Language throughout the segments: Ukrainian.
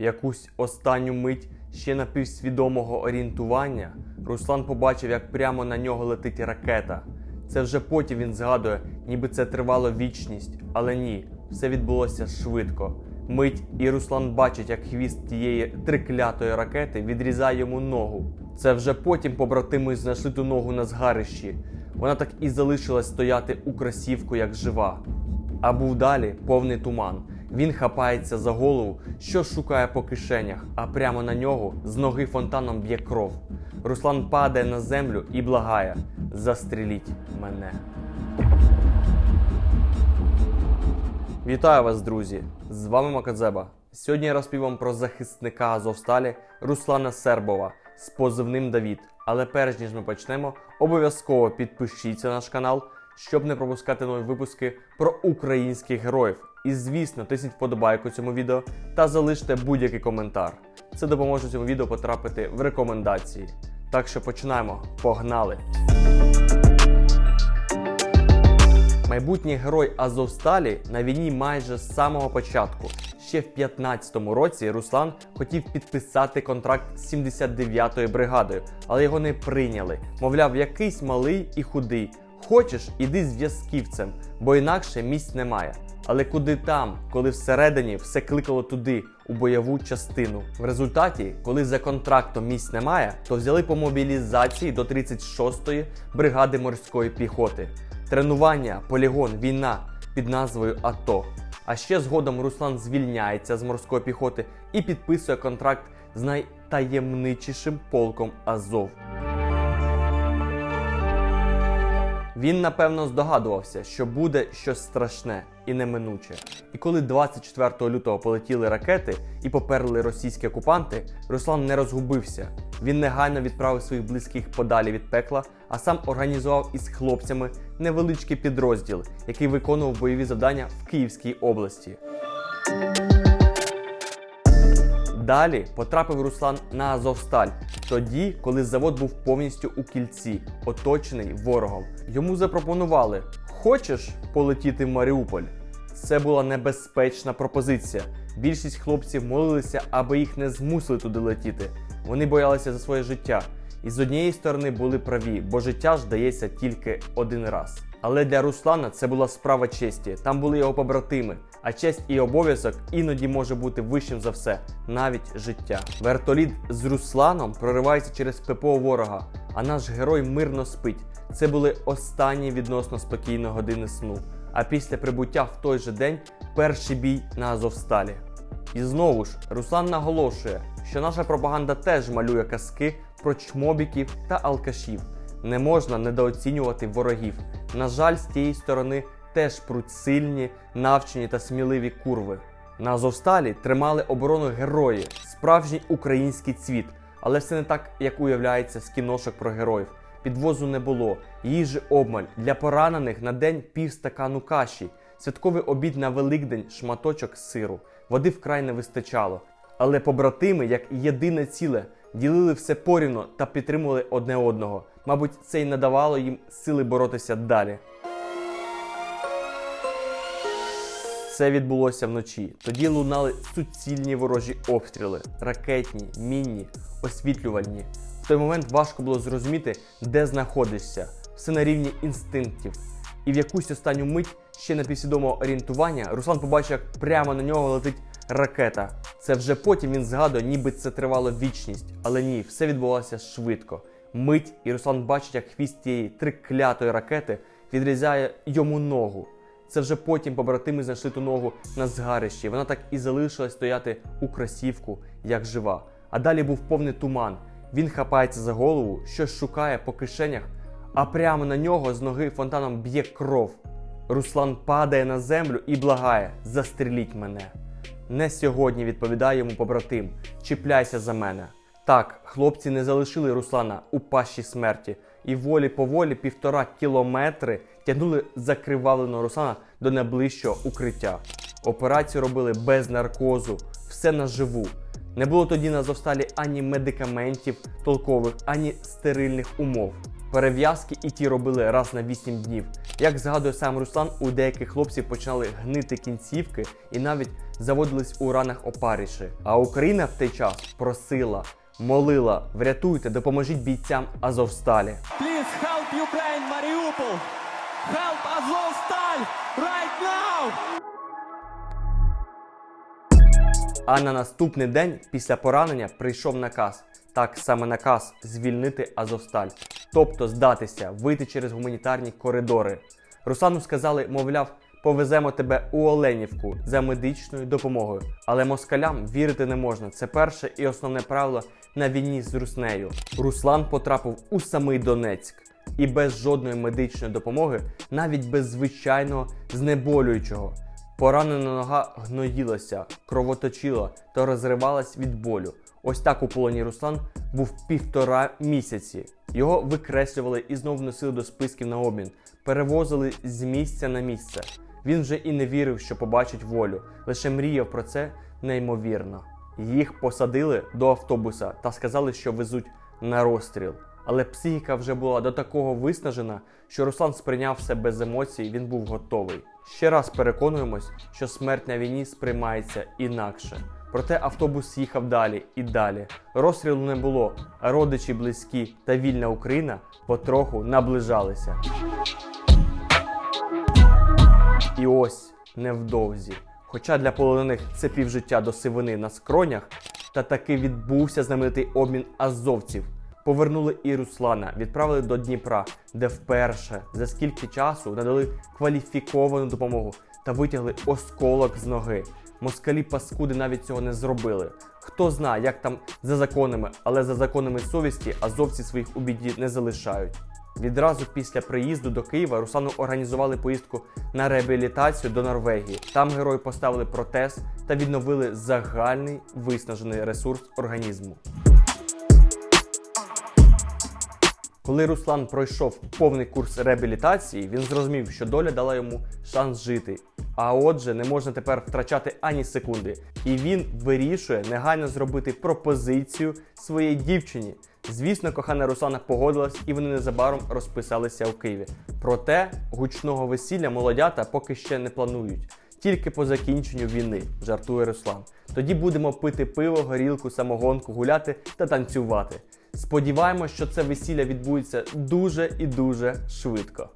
Якусь останню мить ще напівсвідомого орієнтування Руслан побачив, як прямо на нього летить ракета. Це вже потім він згадує, ніби це тривало вічність, але ні, все відбулося швидко. Мить і Руслан бачить, як хвіст тієї триклятої ракети відрізає йому ногу. Це вже потім побратими знайшли ту ногу на згарищі. Вона так і залишилась стояти у красівку, як жива. А був далі повний туман. Він хапається за голову, що шукає по кишенях, а прямо на нього з ноги фонтаном б'є кров. Руслан падає на землю і благає: застріліть мене. Вітаю вас, друзі! З вами Макадзеба. Сьогодні я розповім про захисника Азовсталі Руслана Сербова з позивним Давід. Але перш ніж ми почнемо, обов'язково підпишіться на наш канал, щоб не пропускати нові випуски про українських героїв. І звісно, тисніть вподобайку цьому відео та залиште будь-який коментар. Це допоможе цьому відео потрапити в рекомендації. Так що починаємо. Погнали! Майбутній герой Азовсталі на війні майже з самого початку. Ще в 15-му році Руслан хотів підписати контракт з 79-ю бригадою, але його не прийняли. Мовляв, якийсь малий і худий. Хочеш, іди зв'язківцем, бо інакше місць немає. Але куди там, коли всередині все кликало туди, у бойову частину. В результаті, коли за контрактом місць немає, то взяли по мобілізації до 36-ї бригади морської піхоти. Тренування, полігон, війна під назвою АТО. А ще згодом Руслан звільняється з морської піхоти і підписує контракт з найтаємничішим полком Азов. Він напевно здогадувався, що буде щось страшне і неминуче. І коли 24 лютого полетіли ракети і поперли російські окупанти, Руслан не розгубився. Він негайно відправив своїх близьких подалі від пекла, а сам організував із хлопцями невеличкий підрозділ, який виконував бойові завдання в Київській області. Далі потрапив Руслан на Азовсталь, тоді, коли завод був повністю у кільці, оточений ворогом. Йому запропонували: Хочеш полетіти в Маріуполь? Це була небезпечна пропозиція. Більшість хлопців молилися, аби їх не змусили туди летіти. Вони боялися за своє життя. І з однієї сторони були праві, бо життя ж дається тільки один раз. Але для Руслана це була справа честі. Там були його побратими. А честь і обов'язок іноді може бути вищим за все, навіть життя. Вертоліт з Русланом проривається через ППО ворога, а наш герой мирно спить. Це були останні відносно спокійні години сну. А після прибуття в той же день перший бій на Азовсталі. І знову ж Руслан наголошує, що наша пропаганда теж малює казки про чмобіків та алкашів. Не можна недооцінювати ворогів. На жаль, з тієї сторони теж пруть сильні, навчені та сміливі курви. На Азовсталі тримали оборону герої, справжній український цвіт, але все не так, як уявляється з кіношок про героїв. Підвозу не було, їжі обмаль для поранених на день пів стакану каші, святковий обід на Великдень, шматочок сиру. Води вкрай не вистачало. Але побратими, як єдине ціле, ділили все порівно та підтримували одне одного. Мабуть, це й надавало їм сили боротися далі. Це відбулося вночі. Тоді лунали суцільні ворожі обстріли, ракетні, мінні, освітлювальні. В той момент важко було зрозуміти, де знаходишся. Все на рівні інстинктів. І в якусь останню мить ще на підсвідомого орієнтування Руслан побачив, як прямо на нього летить ракета. Це вже потім він згадує, ніби це тривало вічність. Але ні, все відбувалося швидко. Мить, і Руслан бачить, як хвіст тієї триклятої ракети відрізає йому ногу. Це вже потім побратими знайшли ту ногу на згарищі. Вона так і залишилась стояти у красівку, як жива. А далі був повний туман. Він хапається за голову, щось шукає по кишенях, а прямо на нього з ноги фонтаном б'є кров. Руслан падає на землю і благає: застріліть мене. Не сьогодні відповідає йому побратим. Чіпляйся за мене. Так, хлопці не залишили Руслана у пащі смерті, і волі поволі півтора кілометри тягнули закривавленого Руслана до найближчого укриття. Операцію робили без наркозу, все наживу. Не було тоді на Зовсталі ані медикаментів толкових, ані стерильних умов. Перев'язки і ті робили раз на 8 днів. Як згадує сам Руслан, у деяких хлопців починали гнити кінцівки і навіть заводились у ранах опаріші. А Україна в той час просила, молила, врятуйте, допоможіть бійцям Азовсталі. Please help Ukraine, Mariupol! Help Azovstal right now! А на наступний день після поранення прийшов наказ. Так саме наказ звільнити Азовсталь, тобто здатися, вийти через гуманітарні коридори. Руслану сказали, мовляв, повеземо тебе у Оленівку за медичною допомогою. Але москалям вірити не можна. Це перше і основне правило на війні з Руснею. Руслан потрапив у самий Донецьк. І без жодної медичної допомоги, навіть без звичайного знеболюючого, Поранена нога гноїлася, кровоточила та розривалась від болю. Ось так у полоні Руслан був півтора місяці. Його викреслювали і знову носили до списків на обмін, перевозили з місця на місце. Він вже і не вірив, що побачить волю, лише мріяв про це неймовірно. Їх посадили до автобуса та сказали, що везуть на розстріл. Але психіка вже була до такого виснажена, що Руслан сприйняв все без емоцій, він був готовий. Ще раз переконуємось, що смерть на війні сприймається інакше. Проте автобус їхав далі і далі. Розстрілу не було, а родичі близькі та вільна Україна потроху наближалися. І ось невдовзі. Хоча для полонених це півжиття до сивини на скронях, та таки відбувся знаменитий обмін азовців. Повернули і Руслана, відправили до Дніпра, де вперше за скільки часу надали кваліфіковану допомогу та витягли осколок з ноги. Москалі паскуди навіть цього не зробили. Хто знає, як там за законами, але за законами совісті азовці своїх у біді не залишають. Відразу після приїзду до Києва Руслану організували поїздку на реабілітацію до Норвегії. Там герої поставили протез та відновили загальний виснажений ресурс організму. Коли Руслан пройшов повний курс реабілітації, він зрозумів, що доля дала йому шанс жити. А отже, не можна тепер втрачати ані секунди. І він вирішує негайно зробити пропозицію своїй дівчині. Звісно, кохана Руслана погодилась, і вони незабаром розписалися у Києві. Проте гучного весілля молодята поки ще не планують. Тільки по закінченню війни, жартує Руслан. Тоді будемо пити пиво, горілку, самогонку, гуляти та танцювати. Сподіваємось, що це весілля відбудеться дуже і дуже швидко.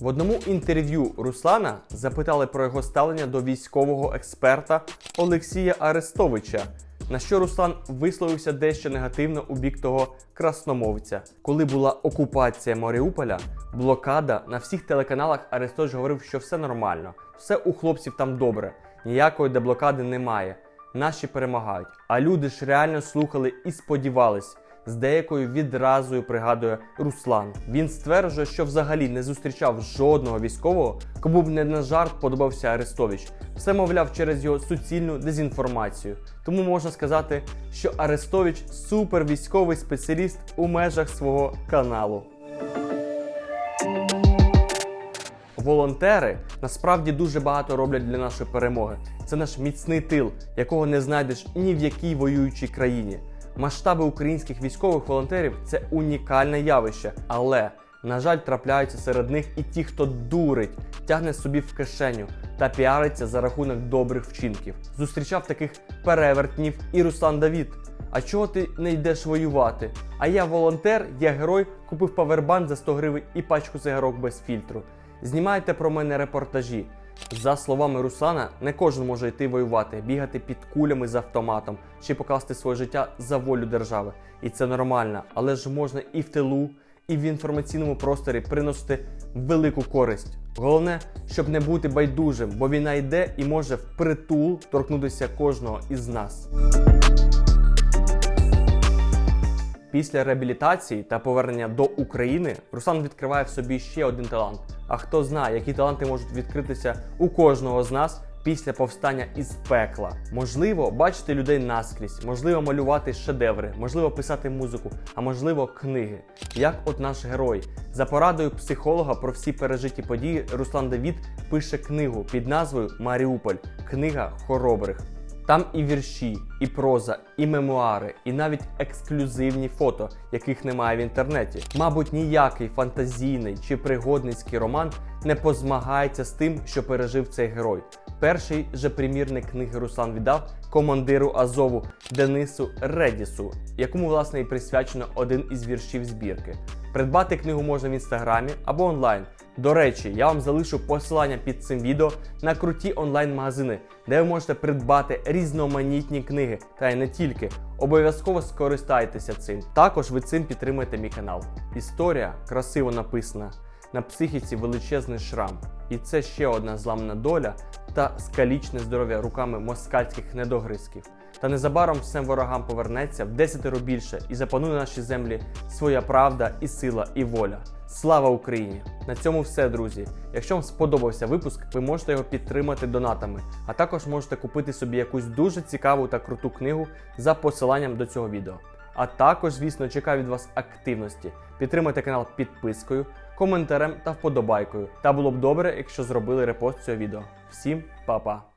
В одному інтерв'ю Руслана запитали про його ставлення до військового експерта Олексія Арестовича, на що Руслан висловився дещо негативно у бік того красномовця. Коли була окупація Маріуполя, блокада на всіх телеканалах Арестович говорив, що все нормально, все у хлопців там добре, ніякої деблокади немає. Наші перемагають. А люди ж реально слухали і сподівались. З деякою відразою пригадує Руслан. Він стверджує, що взагалі не зустрічав жодного військового, кому б не на жарт подобався Арестович. Все мовляв через його суцільну дезінформацію. Тому можна сказати, що Арестович супер військовий спеціаліст у межах свого каналу. Волонтери насправді дуже багато роблять для нашої перемоги. Це наш міцний тил, якого не знайдеш ні в якій воюючій країні. Масштаби українських військових волонтерів це унікальне явище, але на жаль, трапляються серед них і ті, хто дурить, тягне собі в кишеню та піариться за рахунок добрих вчинків. Зустрічав таких перевертнів і Руслан Давід. А чого ти не йдеш воювати? А я волонтер, я герой, купив павербанк за 100 гривень і пачку цигарок без фільтру. Знімайте про мене репортажі. За словами Руслана, не кожен може йти воювати, бігати під кулями з автоматом чи покласти своє життя за волю держави. І це нормально, але ж можна і в тилу, і в інформаційному просторі приносити велику користь. Головне, щоб не бути байдужим, бо війна йде і може впритул торкнутися кожного із нас. Після реабілітації та повернення до України Руслан відкриває в собі ще один талант. А хто знає, які таланти можуть відкритися у кожного з нас після повстання із пекла. Можливо, бачити людей наскрізь, можливо, малювати шедеври, можливо, писати музику, а можливо, книги. Як от наш герой. За порадою психолога про всі пережиті події Руслан Давід пише книгу під назвою Маріуполь книга хоробрих. Там і вірші, і проза, і мемуари, і навіть ексклюзивні фото, яких немає в інтернеті. Мабуть, ніякий фантазійний чи пригодницький роман не позмагається з тим, що пережив цей герой. Перший же примірник книги Руслан віддав командиру Азову Денису Редісу, якому власне і присвячено один із віршів збірки. Придбати книгу можна в інстаграмі або онлайн. До речі, я вам залишу посилання під цим відео на круті онлайн-магазини, де ви можете придбати різноманітні книги, та й не тільки. Обов'язково скористайтеся цим. Також ви цим підтримуєте мій канал. Історія красиво написана. На психіці величезний шрам. І це ще одна зламна доля та скалічне здоров'я руками москальських недогризків. Та незабаром всім ворогам повернеться в десятеро більше і запанує на нашій землі своя правда і сила і воля. Слава Україні! На цьому все, друзі. Якщо вам сподобався випуск, ви можете його підтримати донатами, а також можете купити собі якусь дуже цікаву та круту книгу за посиланням до цього відео. А також, звісно, чекаю від вас активності. Підтримайте канал підпискою, коментарем та вподобайкою. Та було б добре, якщо зробили репост цього відео. Всім па-па!